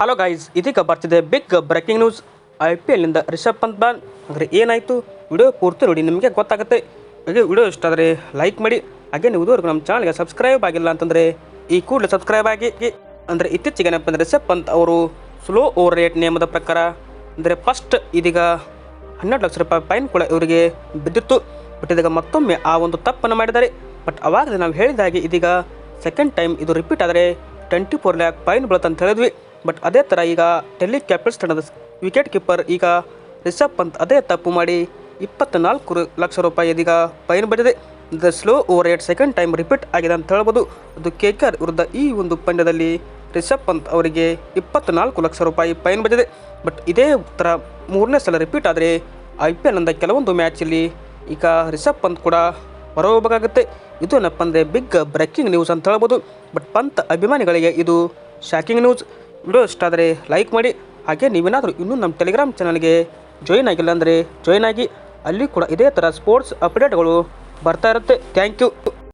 Hello guys ಇದೀಗ ಬರ್ತಿದೆ big breaking news I P ಎಲ್ನಿಂದ Rishabh Pant ban ಅಂದರೆ ಏನಾಯಿತು? ವಿಡಿಯೋ ಪೂರ್ತಿ ನೋಡಿ, ನಿಮಗೆ ಗೊತ್ತಾಗುತ್ತೆ. ಹಾಗೆ ವಿಡಿಯೋ ಇಷ್ಟ ಆದರೆ ಲೈಕ್ ಮಾಡಿ. ಹಾಗೆ ನೀವು ಇದುವರೆಗೂ ನಮ್ಮ ಚಾನಲ್ಗೆ ಸಬ್ಸ್ಕ್ರೈಬ್ ಆಗಿಲ್ಲ ಅಂತಂದರೆ, ಈ ಕೂಡಲೇ ಸಬ್ಸ್ಕ್ರೈಬ್ ಆಗಿ. ಅಂದರೆ ಇತ್ತೀಚೆಗೆ ಏನಪ್ಪ ಅಂದರೆ ರಿಷಬ್ ಪಂತ್ ಅವರು ಸ್ಲೋ ಓವರ್ ರೇಟ್ ನಿಯಮದ ಪ್ರಕಾರ, ಅಂದರೆ ಫಸ್ಟ್ ಇದೀಗ ಹನ್ನೆರಡು ಲಕ್ಷ ರೂಪಾಯಿ ಫೈನ್ ಕೂಡ ಇವರಿಗೆ ಬಿದ್ದಿತ್ತು. ಬಟ್ ಇದೀಗ ಮತ್ತೊಮ್ಮೆ ಆ ಒಂದು ತಪ್ಪನ್ನು ಮಾಡಿದ್ದಾರೆ. ಬಟ್ ಅವಾಗ ನಾವು ಹೇಳಿದ ಹಾಗೆ ಇದೀಗ ಸೆಕೆಂಡ್ ಟೈಮ್ ಇದು ರಿಪೀಟ್ ಆದರೆ ಟ್ವೆಂಟಿ ಫೋರ್ ಲ್ಯಾಕ್ ಫೈನ್ ಬೀಳುತ್ತಂತ ಹೇಳಿದ್ವಿ. ಬಟ್ ಅದೇ ಥರ ಈಗ ಡೆಲ್ಲಿ ಕ್ಯಾಪಿಟಲ್ಸ್ ತಂಡದ ವಿಕೆಟ್ ಕೀಪರ್ ಈಗ ರಿಷಬ್ ಪಂತ್ ಅದೇ ತಪ್ಪು ಮಾಡಿ ಇಪ್ಪತ್ನಾಲ್ಕು ರು- ಲಕ್ಷ ರೂಪಾಯಿ ಇದೀಗ ಫೈನ್ ಬಂದಿದೆ the slow over rate second time repeat ಆಗಿದೆ ಅಂತ ಹೇಳ್ಬೋದು. ಅದು ಕೆ ಕೆ ಆರ್ ವಿರುದ್ಧ ಈ ಒಂದು ಪಂದ್ಯದಲ್ಲಿ ರಿಷಬ್ ಪಂತ್ ಅವರಿಗೆ ಇಪ್ಪತ್ನಾಲ್ಕು ಲಕ್ಷ ರೂಪಾಯಿ ಫೈನ್ ಬಂದಿದೆ ಬಟ್ ಇದೇ ಥರ ಮೂರನೇ ಸಲ ರಿಪೀಟ್ ಆದರೆ ಐ ಪಿ ಎಲ್ನಿಂದ ಕೆಲವೊಂದು ಮ್ಯಾಚಲ್ಲಿ ಈಗ ರಿಷಬ್ ಪಂತ್ ಕೂಡ ಹೊರಹೋಗಬೇಕಾಗುತ್ತೆ. ಇದು ಏನಪ್ಪ ಅಂದರೆ ಬಿಗ್ ಬ್ರೇಕಿಂಗ್ ನ್ಯೂಸ್ ಅಂತ ಹೇಳ್ಬೋದು. ಬಟ್ ಪಂತ್ ಅಭಿಮಾನಿಗಳಿಗೆ ಇದು ಶಾಕಿಂಗ್ ನ್ಯೂಸ್ ವಿಡಿಯೋ ಇಷ್ಟ ಆದರೆ ಲೈಕ್ ಮಾಡಿ, ಹಾಗೆ ನೀವೇನಾದರೂ ಇನ್ನೂ ನಮ್ಮ ಟೆಲಿಗ್ರಾಮ್ ಚಾನಲ್ಗೆ ಜಾಯಿನ್ ಆಗಿಲ್ಲ ಅಂದರೆ ಜಾಯಿನ್ ಆಗಿ, ಅಲ್ಲಿ ಕೂಡ ಇದೇ ಥರ ಸ್ಪೋರ್ಟ್ಸ್ ಅಪ್ಡೇಟ್ಗಳು ಬರ್ತಾ ಇರುತ್ತೆ. Thank you